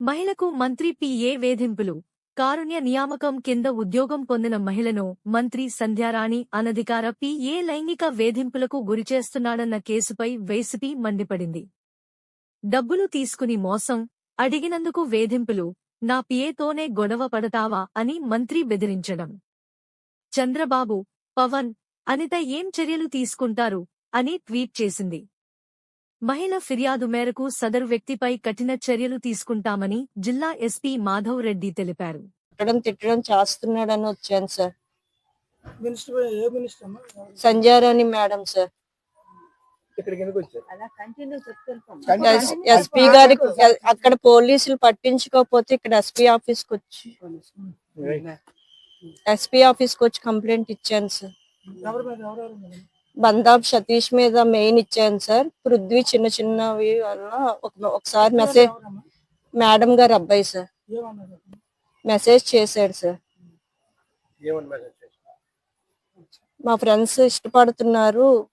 మహిళకు మంత్రి పిఏ వేధింపులు. కారుణ్య నియామకం కింద ఉద్యోగం పొందిన మహిళను మంత్రి సంధ్యారాణి అనధికార పిఏ లైంగిక వేధింపులకు గురిచేస్తున్నాడన్న కేసుపై వైసీపీ మండిపడింది. డబ్బులు తీసుకుని మోసం అడిగినందుకు వేధింపులు నా పిఏతోనే గొడవ పడతావా అని మంత్రి బెదిరించడం. చంద్రబాబు పవన్ అనిత ఏం చర్యలు తీసుకుంటారు అని ట్వీట్ చేసింది. మహిళ ఫిర్యాదు మేరకు సదరు వ్యక్తిపై కఠిన చర్యలు తీసుకుంటామని జిల్లా ఎస్పీ మాధవ్ రెడ్డి తెలిపారు. తిట్టడం తిట్టడం చేస్తున్నాడని వచ్చాను సార్. మినిస్టర్ ఏ మినిస్టర్ అమ్మా? Sanjarani madam sir. ఇక్కడికి ఎందుకు వచ్చారు? ఎస్- ఎస్పీ గారికి ఎ- అక్కడ పోలీసులు పట్టించుకోకపోతే ఇక్కడ ఎస్పీ ఆఫీస్కి వచ్చి ఎస్పీ ఆఫీస్కి వచ్చి కంప్లైంట్ ఇచ్చాను సార్. ఎవరి మీద ఎవరెవరు మేడం? బందాబ్ సతీష్ మీద మెయిన్ ఇచ్చాను సార్. పృథ్వీ చిన్న చిన్నవి వల్ల ఒక- ఒకసారి మెసేజ్? మేడం గారు అబ్బాయి సార్? మెసేజ్ చేశాడు సార్. ఏమని మెసేజ్ చేశారు? మా ఫ్రెండ్స్ ఇష్టపడుతున్నారు.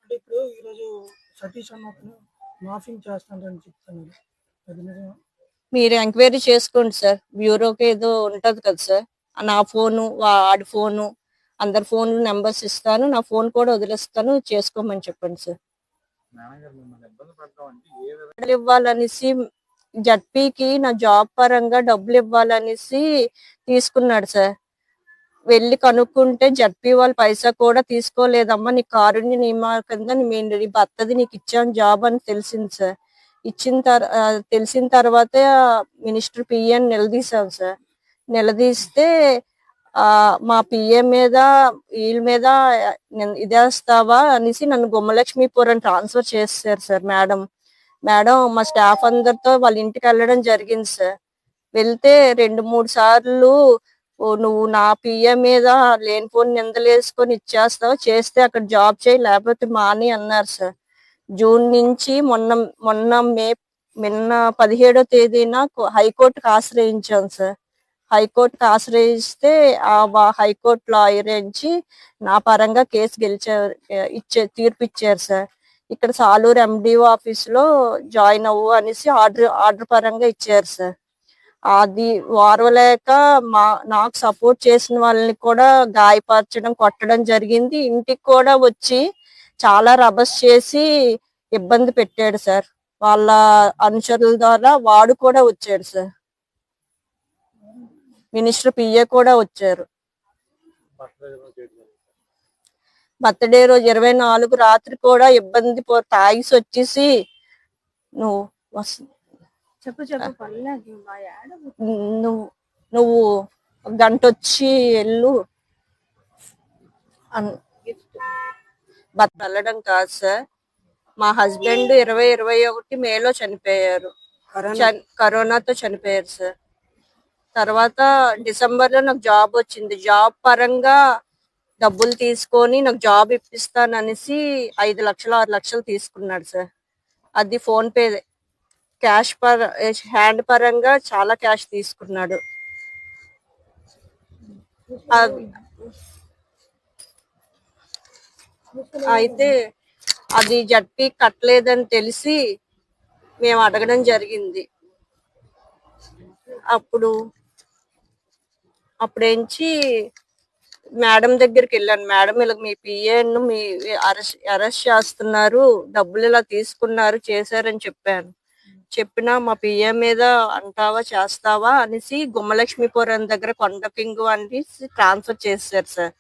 మీరు ఎంక్వైరీ చేసుకోండి సార్. బ్యూరోకి ఏదో ఉంటది కదా సార్. నా ఫోను వాడి ఫోను అందరి ఫోన్ నెంబర్స్ ఇస్తాను నా ఫోన్ కూడా వదిలేస్తాను చేసుకోమని చెప్పండి సార్. డబ్బులు ఇవ్వాలనేసి జడ్పీకి నా జాబ్ పరంగా డబ్బులు ఇవ్వాలనేసి తీసుకున్నాడు సార్. వెళ్ళి కనుక్కుంటే జడ్పీ వాళ్ళు పైసా కూడా తీసుకోలేదమ్మా నీ కారుణ్య నియమాల కింద నీ నీ భర్తది నీకు ఇచ్చాను జాబ్ అని తెలిసింది సార్. ఇచ్చిన తర్ తెలిసిన తర్వాత మినిస్టర్ పిఎన్ నిలదీశాం సార్. నిలదీస్తే మా పిఏ మీద వీళ్ళ మీద ఇదేస్తావా అనేసి నన్ను బొమ్మలక్ష్మీపురం ట్రాన్స్ఫర్ చేశారు సార్ మేడం. మేడం మా స్టాఫ్ అందరితో వాళ్ళ ఇంటికి వెళ్ళడం జరిగింది సార్. వెళ్తే రెండు మూడు సార్లు నువ్వు నా పిఏ మీద లేనిపోని నిందలేసుకొని ఇచ్చేస్తావు? చేస్తే అక్కడ జాబ్ చేయి లేకపోతే మాని అన్నారు సార్. జూన్ నుంచి మొన్న మొన్న మే నిన్న పదిహేడో తేదీన హైకోర్టుకు ఆశ్రయించాను సార్. హైకోర్టుకు ఆశ్రయిస్తే ఆ హైకోర్టు లాయర్ నుంచి నా పరంగా కేసు గెలిచారు ఇచ్చే తీర్పు ఇచ్చారు సార్. ఇక్కడ సాలూరు ఎండిఓ ఆఫీస్లో జాయిన్ అవ్వు అనేసి ఆర్డర్ ఆర్డర్ పరంగా ఇచ్చారు సార్. అది వారవలేక మా నాకు సపోర్ట్ చేసిన వాళ్ళని కూడా గాయపరచడం కొట్టడం జరిగింది. ఇంటికి కూడా వచ్చి చాలా రభస్ చేసి ఇబ్బంది పెట్టాడు సార్. వాళ్ళ అనుచరుల ద్వారా వాడు కూడా వచ్చాడు సార్. మినిస్టర్ పిఏ కూడా వచ్చారు. బర్త్డే రోజు ఇరవై నాలుగు రాత్రి కూడా ఇబ్బంది పో తాగిసి వచ్చేసి నువ్వు చెప్పు చెప్పు నువ్వు నువ్వు గంట వచ్చి వెళ్ళు బట్ వెళ్ళడం కాదు సార్. మా హస్బెండ్ ఇరవై ఇరవై ఒకటి మేలో చనిపోయారు. చన్- కరోనాతో చనిపోయారు సార్. తర్వాత డిసెంబర్లో నాకు జాబ్ వచ్చింది. జాబ్ పరంగా డబ్బులు తీసుకొని నాకు జాబ్ ఇప్పిస్తాను అనేసి ఐదు లక్షలు ఆరు లక్షలు తీసుకున్నాడు సార్. అది ఫోన్ పే క్యాష్ పర హ్యాండ్ పరంగా చాలా క్యాష్ తీసుకున్నాడు. అయితే అది జడ్పీ కట్టలేదని తెలిసి మేము అడగడం జరిగింది. అప్పుడు అప్పుడేంచి మేడం దగ్గరికి వెళ్ళాను మేడం ఇలా మీ పిఏను మీ అరెస్ట్ అరెస్ట్ చేస్తున్నారు. డబ్బులు ఇలా తీసుకున్నారు చేశారని చెప్పాను. చెప్పినా మా పిఏ మీద అంటావా చేస్తావా అనేసి గుమ్మలక్ష్మీపురం దగ్గర కొండకింగ్ అనేసి ట్రాన్స్ఫర్ చేశారు సార్.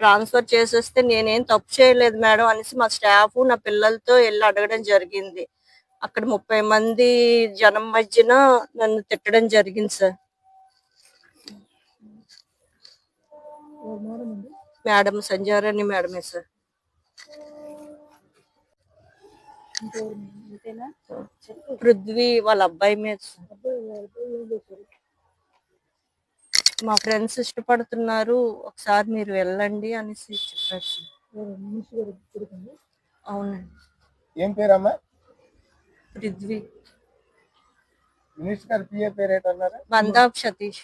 ట్రాన్స్ఫర్ చేసేస్తే నేనేం తప్పు చేయలేదు మేడం అనేసి మా స్టాఫ్ నా పిల్లలతో వెళ్ళి అడగడం జరిగింది. అక్కడ ముప్పై మంది జనం మధ్యన నన్ను తిట్టడం జరిగింది సార్. మేడం సంజారాణి మేడమే సార్? పృథ్వీ వాళ్ళ అబ్బాయి మీద మా ఫ్రెండ్స్ ఇష్టపడుతున్నారు ఒకసారి మీరు వెళ్ళండి అనేసి చెప్పారు అవునండి. ఏం పేరమ్మా? పృథ్వీ. మినిస్టర్ గారి పిఏ పేరు ఏంటన్నారు? బందాబ్ సతీష్